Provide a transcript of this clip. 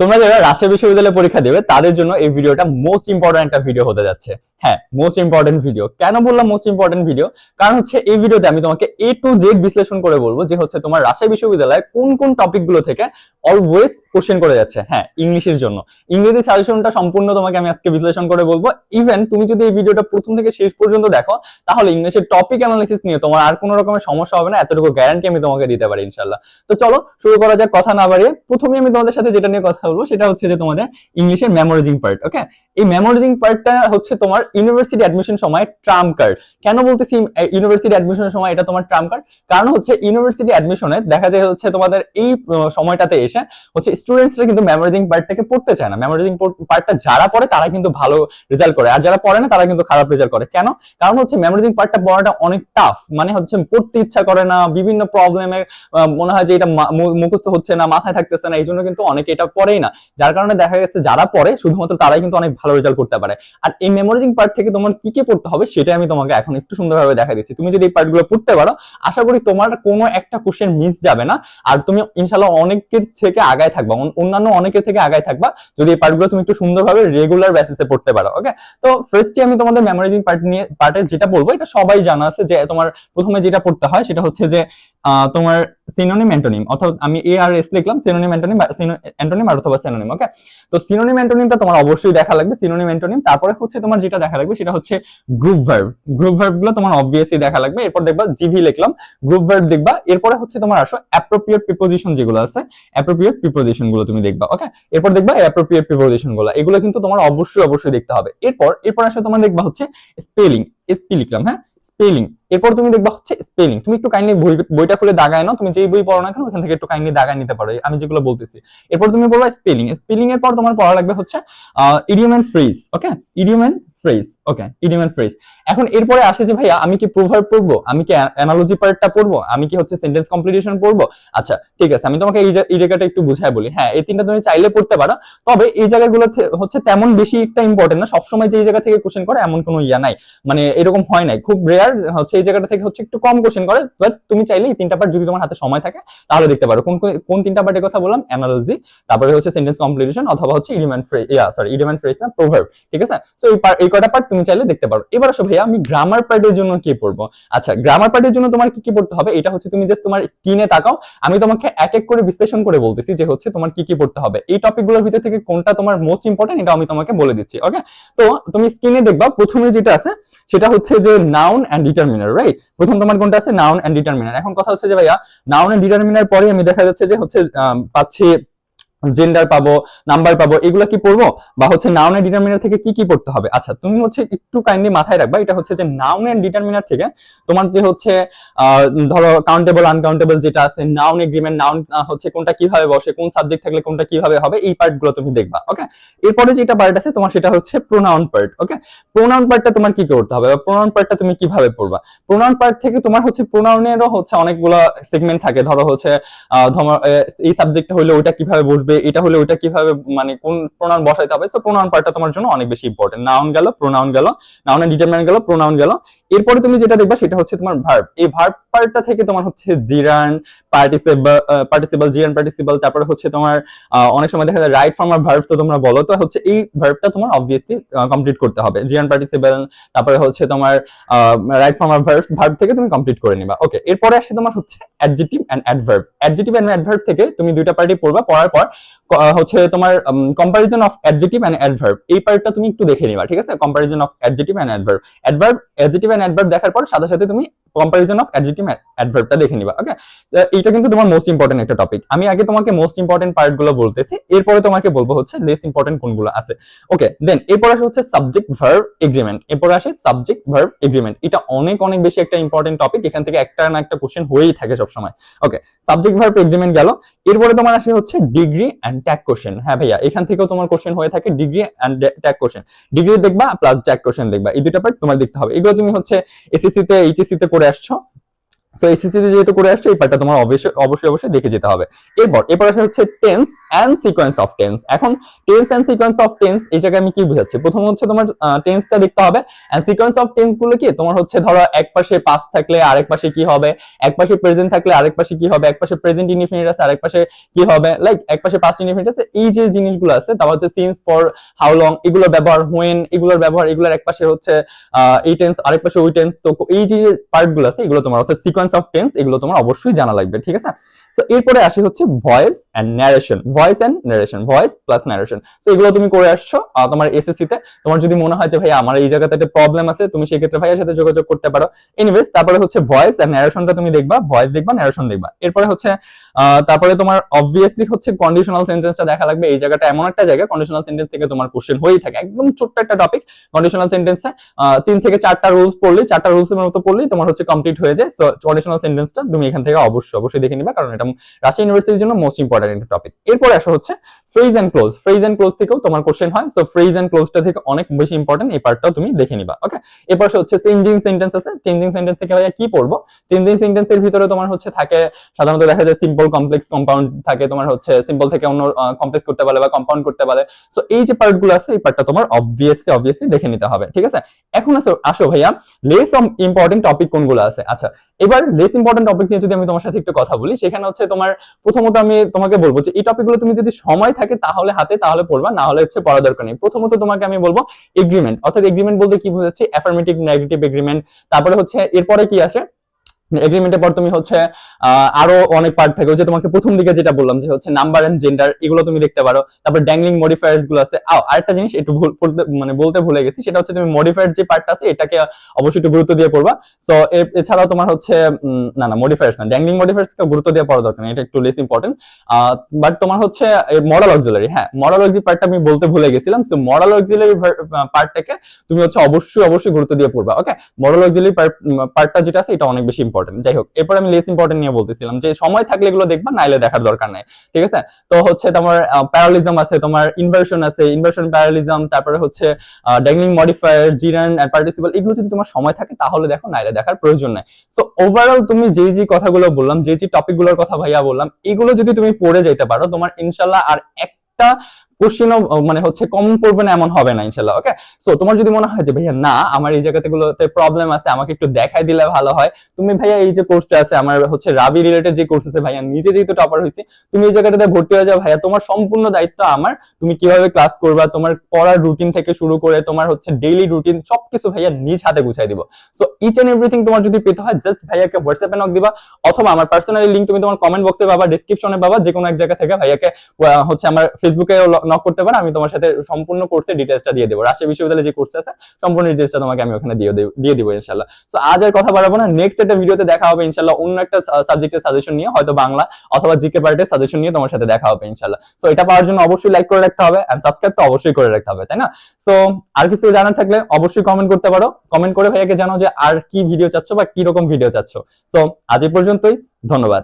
তোমরা যারা রাজশাহী বিশ্ববিদ্যালয়ে পরীক্ষা দেবে, তাদের জন্য এই ভিডিওটা মোস্ট ইম্পর্টেন্ট একটা ভিডিও হতে যাচ্ছে। হ্যাঁ মোস্ট ইম্পর্টেন্ট ভিডিও কেন বললাম মোস্ট ইম্পর্টেন্ট ভিডিও কারণ হচ্ছে এই ভিডিওতে আমি তোমাকে এ টু জেড বিশ্লেষণ করে বলব যে হচ্ছে তোমার রাজশাহী বিশ্ববিদ্যালয়ে কোন কোন টপিকগুলো থেকে অলওয়েজ কোশ্চেন করে যাচ্ছে। হ্যাঁ ইংলিশের জন্য। ইংরেজি সাজেশনটা সম্পূর্ণ তোমাকে আমি আজকে বিশ্লেষণ করে বলব। ইভেন তুমি যদি এই ভিডিওটা প্রথম থেকে শেষ পর্যন্ত দেখো, তাহলে ইংলিশের টপিক অ্যানালিসিস নিয়ে তোমার আর কোনো রকমের সমস্যা হবে না। এতটুকু গ্যারান্টি আমি তোমাকে দিতে পারি ইনশাল্লাহ তো চলো, শুরু করা যাক। কথা না বাড়িয়ে প্রথমে আমি তোমাদের সাথে যেটা নিয়ে কথা বলব, সেটা হচ্ছে যে তোমাদের ইংলিশের মেমোরাইজিং পার্ট ওকে এই মেমোরাইজিং পার্টটা হচ্ছে তোমার ইউনিভার্সিটি অ্যাডমিশন সময় ট্রাম কার্ড কেন বলতেছি ইউনিভার্সিটি অ্যাডমিশনের সময় এটা তোমার ট্রাম কার্ড কারণ হচ্ছে ইউনিভার্সিটি অ্যাডমিশনে দেখা যায় হচ্ছে তোমাদের এই সময়টাতে এসে হচ্ছে স্টুডেন্টসরা কিন্তু মেমোরাইজিং পার্টটাকে পড়তে চায় না। মেমোরাইজিং পার্টটা যারা পড়ে তারা কিন্তু ভালো রেজাল্ট করে। আর যারা পড়ে না, তারা কিন্তু খারাপ রেজাল্ট করে। কেন? কারণ হচ্ছে মেমোরাইজিং পার্টটা পড়াটা অনেক টাফ মানে হচ্ছে পড়তে ইচ্ছা করে না, বিভিন্ন প্রবলেমে মনে হয় যে এটা মুখস্থ হচ্ছে না, মাথায় থাকতেছে না এই জন্য কিন্তু অনেকে এটা পড়েই না। যার কারণে দেখা গেছে যারা পড়ে, শুধুমাত্র তারাই কিন্তু অনেক ভালো রেজাল্ট করতে পারে। আর এই মেমোরাইজিং পার্ট থেকে তোমার কি কি পড়তে হবে সেটা আমি তোমাকে এখন একটু সুন্দরভাবে দেখা দিচ্ছি। তুমি যদি এই পার্টগুলো পড়তে পারো, আশা করি তোমার কোনো একটা কোশ্চেন মিস যাবে না। আর তুমি ইনশাল্লাহ অনেকের থেকে আগায় থাকবা অন্যান্য অনেকের থেকে আগায় থাকবা। যদি এই পার্টগুলো তুমি একটু সুন্দরভাবে রেগুলার বেসিসে পড়তে পারো ওকে তো ফার্স্টে আমি তোমাদের মেমোরাইজিং পার্ট নিয়ে পার্টে যেটা বলব, এটা সবাই জানা আছে যে তোমার প্রথমে যেটা পড়তে হয়, সেটা হচ্ছে যে তোমার সিনোনিম অ্যান্টোনিম অর্থাৎ আমি এ আর এস লিখলাম সিনোনিম অ্যান্টোনিম বা অ্যান্টোনিম আর অথবা সিনোনিম ওকে তো সিনোনিম অ্যান্টোনিমটা তোমার অবশ্যই দেখা লাগবে সিনোনিম অ্যান্টোনিম তারপরে হচ্ছে তোমার যেটা দেখা লাগবে সেটা হচ্ছে গ্রুপ ভার্ব গ্রুপ ভার্বগুলো তোমার অবভিয়াসলি দেখা লাগবে। এরপর দেখবা জিভি লিখলাম। গ্রুপ ভার্ব দেখবা। এরপরে হচ্ছে তোমার আসো অ্যাপ্রোপ্রিয়েট প্রিপোজিশন যেগুলো আছে অ্যাপ্রোপ্রিয়েট প্রিপোজিশনগুলো তুমি দেখবা ওকে এরপর দেখবা অ্যাপ্রোপ্রিয়েট প্রিপোজিশনগুলো। এগুলো কিন্তু তোমার অবশ্যই অবশ্যই দেখতে হবে। এরপর এরপর আসলে তোমার দেখবা হচ্ছে স্পেলিং এসপি লিখলাম হ্যাঁ? স্পেলিং এরপর তুমি দেখবা হচ্ছে স্পেলিং তুমি একটু কাইন্ডলি বই বইটা খুলে দাগায় না তুমি যেই বই পড়ো না কেন, ওখান থেকে একটু কাইন্ডলি দাগায় নিতে পারো। আমি যেগুলো বলতেছি। এরপর তুমি বলবা স্পেলিং স্পেলিং এর পর তোমার পড়া লাগবে হচ্ছে idioms and phrase okay idioms phrase okay idiom phrase এখন এরপরে আসে যে, ভাইয়া, আমি কি প্রোভার্ব পড়ব? আমি কি অ্যানালজি পার্টটা পড়ব? আমি কি হচ্ছে সেন্টেন্স কমপ্লিটেশন পড়ব? আচ্ছা ঠিক আছে, আমি তোমাকে এই জায়গাটা একটু বুঝায় বলি। হ্যাঁ এই তিনটা তুমি চাইলে পড়তে পারো। তবে এই জায়গাগুলো হচ্ছে তেমন বেশি একটা ইম্পর্টেন্ট না। সবসময় যে, এই জায়গা থেকে কোশ্চেন করে, এমন কোনো ইয়া নাই। মানে এরকম হয় নাই। খুব রেয়ার হচ্ছে এই জায়গাটা থেকে হচ্ছে একটু কম কোশ্চেন করে। বাট তুমি চাইলে এই তিনটা পার্ট যদি তোমার হাতে সময় থাকে, তাহলে দেখতে পারো। কোন, কোন- তিনটা পার্টের কথা বললাম? অ্যানালজি তারপরে হচ্ছে সেন্টেন্স কমপ্লিটেশন অথবা হচ্ছে idioms phrase yeah sorry idioms phrase না প্রোভার্ব ঠিক আছে? সো এই কটা পার্ট তুমি চাইলে দেখতে পারো। এবার আসো ভাইয়া, আমি গ্রামার পার্টের জন্য কি পড়ব? আচ্ছা গ্রামার পার্টের জন্য তোমার কি কি পড়তে হবে? এটা হচ্ছে তুমি জাস্ট তোমার স্ক্রিনে তাকাও। আমি তোমাকে এক এক করে বিশ্লেষণ করে বলতেছি যে হচ্ছে তোমার কি কি পড়তে হবে। এই টপিকগুলোর ভিতর থেকে কোনটা তোমার মোস্ট ইম্পর্টেন্ট এটা আমি তোমাকে বলে দিচ্ছি ওকে তো তুমি স্ক্রিনে দেখবা, প্রথমে যেটা আছে, সেটা হচ্ছে যে নাউন এন্ড ডিটারমিনার রাইট প্রথম তোমার কোনটা আছে? নাউন এন্ড ডিটারমিনার এখন কথা হচ্ছে যে ভাইয়া নাউন এন্ড ডিটারমিনার পরে আমি দেখা যাচ্ছে যে হচ্ছে পাচ্ছি জেন্ডার পাবো নাম্বার পাবো, এগুলো কি পড়ব? বা হচ্ছে নাউন এন্ড ডিটারমিনার থেকে কি কি পড়তে হবে? আচ্ছা তুমি হচ্ছে একটু কাইন্ডলি মাথায় রাখবা, এটা হচ্ছে যে নাউন এন্ড ডিটারমিনার থেকে তোমার যে হচ্ছে ধরো কাউন্টেবল আনকাউন্টেবল যেটা আছে নাউন এগ্রিমেন্ট নাউন হচ্ছে কোনটা কীভাবে বসে, কোন সাবজেক্ট থাকলে কোনটা কীভাবে হবে, এই পার্টগুলো তুমি দেখবা ওকে এরপরে যেটা পার্ট আছে, তোমার সেটা হচ্ছে প্রোনাউন পার্ট ওকে প্রোনাউন পার্টটা তোমার কি করতে হবে? বা প্রোনাউন পার্টটা তুমি কীভাবে পড়বা? প্রোনাউন পার্ট থেকে তোমার হচ্ছে প্রোনাউনেরও হচ্ছে অনেকগুলো সেগমেন্ট থাকে, ধরো হচ্ছে এই সাবজেক্টটা হলে ওইটা কীভাবে বসবে এটা হলে ওইটা কীভাবে মানে কোন প্রোনাউন বসাইতে হবে? সো প্রোনাউন পার্টটা তোমার জন্য অনেক বেশি ইম্পর্টেন্ট নাউন গেল প্রোনাউন গেল নাউনের ডিটারমিনেন্ট গেল প্রোনাউন গেল। এরপরে তুমি যেটা দেখবা সেটা হচ্ছে তোমার ভার্ব এই ভার্ব পার্টটা থেকে তোমার হচ্ছে gerund participle participle gerund participle তারপরে হচ্ছে তোমার অনেক সময় দেখা যায় রাইট ফর্ম আর ভার্ব তো তোমরা বলো, তো হচ্ছে এই ভার্বটা তোমার অবভিয়াসলি কমপ্লিট করতে হবে। জিরান পার্টিসিপল তারপরে হচ্ছে তোমার রাইট ফর্ম আর ভার্ব ভার্ব থেকে তুমি কমপ্লিট করে নিবা। ওকে এরপরে আসে তোমার হচ্ছে adjective and adverb adjective and adverb থেকে তুমি দুইটা পার্টি পড়বা, পড়ার পর হচ্ছে তোমার comparison of adjective and adverb এই পার্টটা তুমি একটু দেখে নিবা, ঠিক আছে? Comparison of adjective and adverb adverb adjective and adverb দেখার পর সাথে সাথে তুমি কম্পারিজন অফ অ্যাডজেক্টিভ অ্যাডভার্বটা দেখে নিবা ওকে এইটা কিন্তু তোমার মোস্ট ইম্পর্টেন্ট একটা টপিক আমি আগে তোমাকে মোস্ট ইম্পর্টেন্ট পার্টগুলো বলতেছি, এরপরে তোমাকে বলব হচ্ছে লেস ইম্পর্টেন্ট কোনগুলো আছে। ওকে দেন এরপর আসে হচ্ছে সাবজেক্ট ভার্ব এগ্রিমেন্ট এরপর আসে সাবজেক্ট ভার্ব এগ্রিমেন্ট এটা অনেক অনেক বেশি একটা ইম্পর্টেন্ট টপিক এখান থেকে একটা না একটা কোশ্চেন হয়েই থাকে সবসময়। ওকে সাবজেক্ট ভার্ব এগ্রিমেন্ট গেল। এরপরে তোমার আসে হচ্ছে ডিগ্রি অ্যান্ড ট্যাগ কোশ্চেন হ্যাঁ ভাইয়া, এখান থেকেও তোমার কোশ্চেন হয়ে থাকে degree and tag question degree দেখবা প্লাস ট্যাগ কোশ্চেন দেখবা। এই দুটো পার্ট তোমার দেখতে হবে। এগুলো তুমি হচ্ছে এসএসসি তে এইচএসসি তে করে আসছো। সো এসএসসি তে যেহেতু করে আসছো, এই পার্টটা তোমার অবশ্যই অবশ্যই অবশ্যই দেখে যেতে হবে। এরপর এরপর আসা হচ্ছে tense and sequence of tense এখন tense and sequence of tense এই জায়গায় আমি কি বুঝাচ্ছি? প্রথম হচ্ছে তোমার টেন্সটা দেখতে হবে। অ্যান্ড সিকোয়েন্স অফ টেন্সগুলো কি? তোমার হচ্ছে ধরো, এক পাশে পাস্ট থাকলে আরেক পাশে কি হবে? এক পাশে প্রেজেন্ট থাকলে আরেক পাশে কি হবে? এক পাশে প্রেজেন্ট ইনডিফিনিট আছে, আরেক পাশে কি হবে? লাইক এক পাশে পাস্ট ইনডিফিনিট আছে। এই যে জিনিসগুলো আছে, তারপর হচ্ছে সিন্স ফর হাউ লং এগুলোর ব্যবহার হোয়েন এগুলোর ব্যবহার, এগুলোর এক পাশে হচ্ছে এই টেন্স আরেক পাশে ওই টেন্স তো এই যে পার্টগুলো আছে, এগুলো তোমার অর্থাৎ সিকোয়েন্স অফ টেন্স এগুলো তোমার অবশ্যই জানা লাগবে ঠিক আছে? তো এরপরে আসি হচ্ছে voice and narration voice and narration voice plus narration তো এগুলো তুমি করে আসছো তোমার এসএসসি তে। তোমার যদি মনে হয় যে ভাই আমার এই জায়গাতে একটা প্রবলেম আছে, তুমি সেই ক্ষেত্রে ভাইয়ের সাথে যোগাযোগ করতে পারো। এনিওয়েজ তারপরে হচ্ছে ভয়েস এন্ড ন্যারেশনটা তুমি দেখবা ভয়েস দেখবা ন্যারেশন দেখবা। এরপরে হচ্ছে তারপরে তোমার অবভিয়াসলি হচ্ছে কন্ডিশনাল সেন্টেন্সটা দেখা লাগবে। এই জায়গাটা এমন একটা জায়গা কন্ডিশনাল সেন্টেন্স থেকে তোমার কোশ্চেন হয়েই থাকে। একদম ছোট্ট একটা টপিক কন্ডিশনাল সেন্টেন্সে তিন থেকে চারটা রুলস পড়লেই, চারটা রুলস এর মতো পড়লেই তোমার হচ্ছে কমপ্লিট হয়ে যায়। সো কন্ডিশনাল সেন্টেন্সটা তুমি এখান থেকে অবশ্যই অবশ্যই দেখে নিবা, কারণ এটা রাশিয়া ইউনিভার্সিটির জন্য মোস্ট ইম্পর্টেন্ট একটা টপিক এরপরে আসা হচ্ছে phrase and clause phrase and clause থেকেও তোমার কোশ্চেন হয় সো ফ্রেজ এন্ড ক্লোজটা থেকে অনেক বেশি ইম্পর্টেন্ট এই পার্টটাও তুমি দেখে নিবা ওকে এরপর হচ্ছে চেঞ্জিং সেন্টেন্স আছে চেঞ্জিং সেন্টেন্স থেকে ভাইয়া কি পড়ব? চেঞ্জিং সেন্টেন্সের ভিতরে তোমার হচ্ছে থাকে, সাধারণত দেখা যায় সিম্পল কমপ্লেক্স কম্পাউন্ড থাকে, তোমার হচ্ছে সিম্পল থেকে অন্য কমপ্লেক্স করতে পারে বা কম্পাউন্ড করতে পারে সো এই যে পার্টগুলো আছে, এই পার্টটা তোমার অবভিয়াসলি অবভিয়াসলি দেখে নিতে হবে, ঠিক আছে? এখন আসো আসো ভাইয়া লেস ইম্পর্টেন্ট টপিক কোনগুলো আছে? আচ্ছা এবার লেস ইম্পর্টেন্ট টপিক নিয়ে যদি আমি তোমার সাথে একটু কথা বলি, সেখানে হচ্ছে তোমার প্রথমত আমি তোমাকে বলব যে এই টপিকগুলো তুমি যদি সময় থাকে তাহলে হাতে, তাহলে পড়বা, না হলে হচ্ছে পড়া দরকার নেই। প্রথমত তোমাকে আমি বলব এগ্রিমেন্ট অর্থাৎ এগ্রিমেন্ট বলতে কি বুঝাচ্ছি? অ্যাফার্মেটিভ নেগেটিভ এগ্রিমেন্ট তারপরে হচ্ছে, এরপরে কি আসে এগ্রিমেন্টের পর তুমি হচ্ছে আরও অনেক পার্ট থাকে। যে তোমাকে প্রথম দিকে যেটা বললাম যে হচ্ছে নাম্বার এন্ড জেন্ডার এগুলো তুমি দেখতে পারো। তারপর ড্যাংলিং মডিফায়ার্সগুলো আছে। আরেকটা জিনিস একটু ভুল মানে বলতে ভুলে গেছি, সেটা হচ্ছে তুমি মডিফায়ার যে পার্টটা আছে, এটাকে অবশ্যই একটু গুরুত্ব দিয়ে পড়বা। সো এছাড়াও তোমার হচ্ছে না না মডিফায়ার্স না ড্যাংলিং মডিফায়ার্স কে গুরুত্ব দিয়ে পড়া দরকার এটা একটু লেস ইম্পর্টেন্ট বাট তোমার হচ্ছে মডাল অক্সিলারি হ্যাঁ মডাল অক্সি পার্টটা আমি বলতে ভুলে গেছিলাম। সো মডাল অক্সিলারি পার্টটাকে তুমি হচ্ছে অবশ্যই অবশ্যই গুরুত্ব দিয়ে পড়বা ওকে মডাল অক্সিলারি পার্টটা যেটা আছে, এটা অনেক বেশি ইম্পর্টেন্ট যাই হোক, এরপর আমি লেস ইম্পর্টেন্ট নিয়ে বলতেছিলাম যে, সময় থাকলে এগুলো দেখবা, নাইলে দেখার দরকার নাই, ঠিক আছে? তো হচ্ছে তোমার প্যারালিজম আছে, তোমার ইনভার্সন আছে ইনভার্সন প্যারালিজম তারপরে হচ্ছে dangling modifier gerund and participle এগুলো যদি তোমার সময় থাকে, তাহলে দেখো, নাইলে দেখার প্রয়োজন নাই। সো ওভারঅল তুমি যে যে কথাগুলো বললাম যে যে টপিকগুলোর কথা ভাইয়া বললাম, এগুলো যদি তুমি পড়ে যেতে পারো, তোমার ইনশাল্লাহ আর একটা কোশ্চেনও মানে হচ্ছে কম পড়বে না, এমন হবে না, ইনশাল্লাহ ওকে সো তোমার যদি মনে হয় যে, ভাইয়া, না, আমার এই জায়গাতেগুলোতে প্রবলেম আছে, আমাকে একটু দেখাই দিলে ভালো হয়। তুমি ভাইয়া, এই যে কোর্সটা আছে, আমার হচ্ছে রাবি রিলেটেড যে কোর্স আছে, ভাইয়া, নিজে যেহেতু টপার হয়েছি, তুমি এই জায়গাটাতে ভর্তি হয়ে যাও, ভাইয়া, তোমার সম্পূর্ণ দায়িত্ব আমার। তুমি কীভাবে ক্লাস করবা, তোমার পড়ার রুটিন থেকে শুরু করে, তোমার হচ্ছে ডেইলি রুটিন সবকিছু ভাইয়া নিজ হাতে গুছাই দিব। সো ইচ এন্ড এভরিথিং তোমার যদি পেতে হয় জাস্ট ভাইয়াকে হোয়াটসঅ্যাপে নক দিবা, অথবা আমার পার্সোনালি লিঙ্ক তুমি তোমার কমেন্ট বক্সে পাবা ডিসক্রিপশনে পাবা যে কোনো এক জায়গা থেকে ভাইয়াকে হচ্ছে আমার ফেসবুকে নক করতে পারো, আমি তোমার সাথে সম্পূর্ণ কোর্সের ডিটেলসটা দিয়ে দেবো। রাজশাহী বিশ্ববিদ্যালয়ে যে কোর্স আছে, সম্পূর্ণ ডিটেলসটা তোমাকে আমি ওখানে দিয়ে দিয়ে দিব ইনশাল্লাহ। সো আজ আর কথা বাড়াবো না। নেক্সট একটা ভিডিওতে দেখা হবে ইনশাল্লাহ অন্য একটা সাবজেক্টের সাজেশন নিয়ে, হয়তো বাংলা অথবা জিকে পার্টের সাজেশন নিয়ে তোমার সাথে দেখা হবে ইনশাল্লাহ। সো এটা পাওয়ার জন্য অবশ্যই লাইক করে রাখতে হবে এন্ড সাবস্ক্রাইব তো অবশ্যই করে রাখতে হবে, তাই না? সো আর কিছু জানার থাকলে অবশ্যই কমেন্ট করতে পারো। কমেন্ট করে ভাইয়াকে জানাও যে আর কি ভিডিও চাচ্ছ বা কি রকম ভিডিও চাচ্ছ। সো আজ এই পর্যন্তই। ধন্যবাদ।